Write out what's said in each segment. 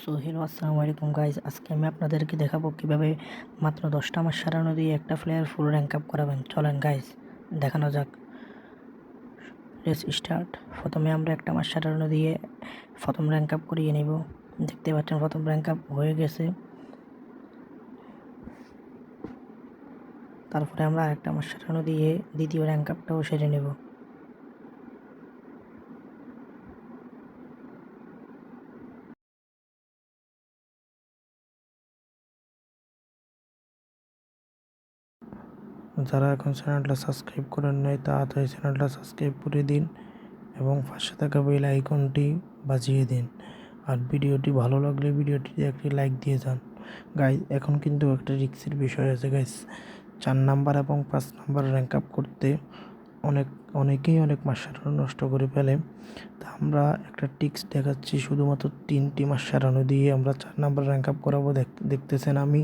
So hello, আসসালামু আলাইকুম guys আজকে আমি আপনাদেরকে দেখাবো কীভাবে মাত্র দশটা মাস সারানো দিয়ে একটা প্লেয়ার ফুল র্যাঙ্ক আপ করাবেন। চলেন গাইজ দেখানো যাক। রেস স্টার্ট প্রথমে আমরা একটা মাস সারানো দিয়ে প্রথম র্যাঙ্ক আপ করিয়ে নেব। দেখতে পাচ্ছেন প্রথম র্যাঙ্ক আপ হয়ে গেছে। তারপরে আমরা আরেকটা মাস সারানো দিয়ে দ্বিতীয় র্যাঙ্ক আপটাও সেরে নেব। যারা এখন চ্যানেলটা সাবস্ক্রাইব করেন নাই, তাড়াতাড়ি চ্যানেলটা সাবস্ক্রাইব করে দিন এবং পাশে থাকা বেল আইকনটি বাজিয়ে দিন। আর ভিডিওটি ভালো লাগলে ভিডিওটিতে একটি লাইক দিয়ে যান। গাইজ, এখন কিন্তু একটা রিক্সের বিষয় আছে গাইজ। চার নাম্বার এবং পাঁচ নাম্বার র্যাঙ্ক আপ করতে অনেক, অনেকেই অনেক মাসারানো নষ্ট করে ফেলে। তা আমরা একটা টিক্স দেখাচ্ছি, শুধুমাত্র তিনটি মাস সারানো দিয়ে আমরা চার নাম্বার র্যাঙ্ক আপ করাবো দেখতেছেন আমি।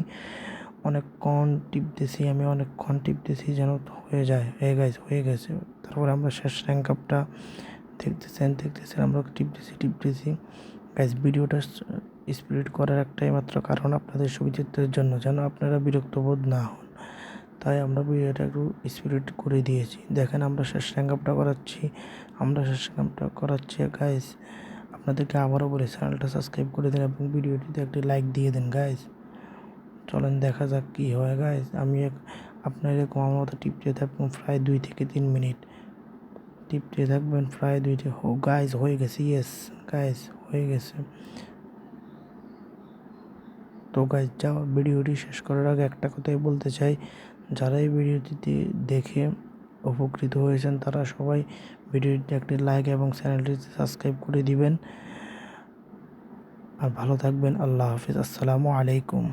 অনেকক্ষণ টিপতেছি আমি অনেকক্ষণ টিপতেছি যেন হয়ে যায়, হয়ে গেছে হয়ে গেছে। তারপরে আমরা শেষ র্যাঙ্ক আপটা দেখতেছেন দেখতেছেন, আমরা টিপতেছি টিপতেছি গাইজ ভিডিওটা স্পিড করার একটাই মাত্র কারণ আপনাদের সুবিধার জন্য যেন আপনারা বিরক্ত বোধ না হন। তাই আমরা ভিডিওটা একটু স্পিড করে দিয়েছি। দেখেন, আমরা শেষ র্যাঙ্ক আপটা করাচ্ছি, আমরা শেষ র্যাঙ্ক আপটা করাচ্ছি। গাইজ আপনাদেরকে আবারও বলি চ্যানেলটা সাবস্ক্রাইব করে দিন এবং ভিডিওটিতে একটি লাইক দিয়ে দিন গাইজ চলেন দেখা যাক কী হয় গাইজ আমি আপনার আমার মতো টিপতে থাকবেন প্রায় দুই থেকে তিন মিনিট। টিপতে থাকবেন প্রায় দুই থেকে গাইজ হয়ে গেছে ইয়েস গাইজ হয়ে গেছে। তো গাইজ যাও, ভিডিওটি শেষ করার আগে একটা কথাই বলতে চাই। যারা এই ভিডিওটিতে দেখে উপকৃত হয়েছেন, তারা সবাই ভিডিওটি একটি লাইক এবং চ্যানেলটি সাবস্ক্রাইব করে দিবেন। আর ভালো থাকবেন, আল্লাহ হাফিজ, আসসালামু আলাইকুম।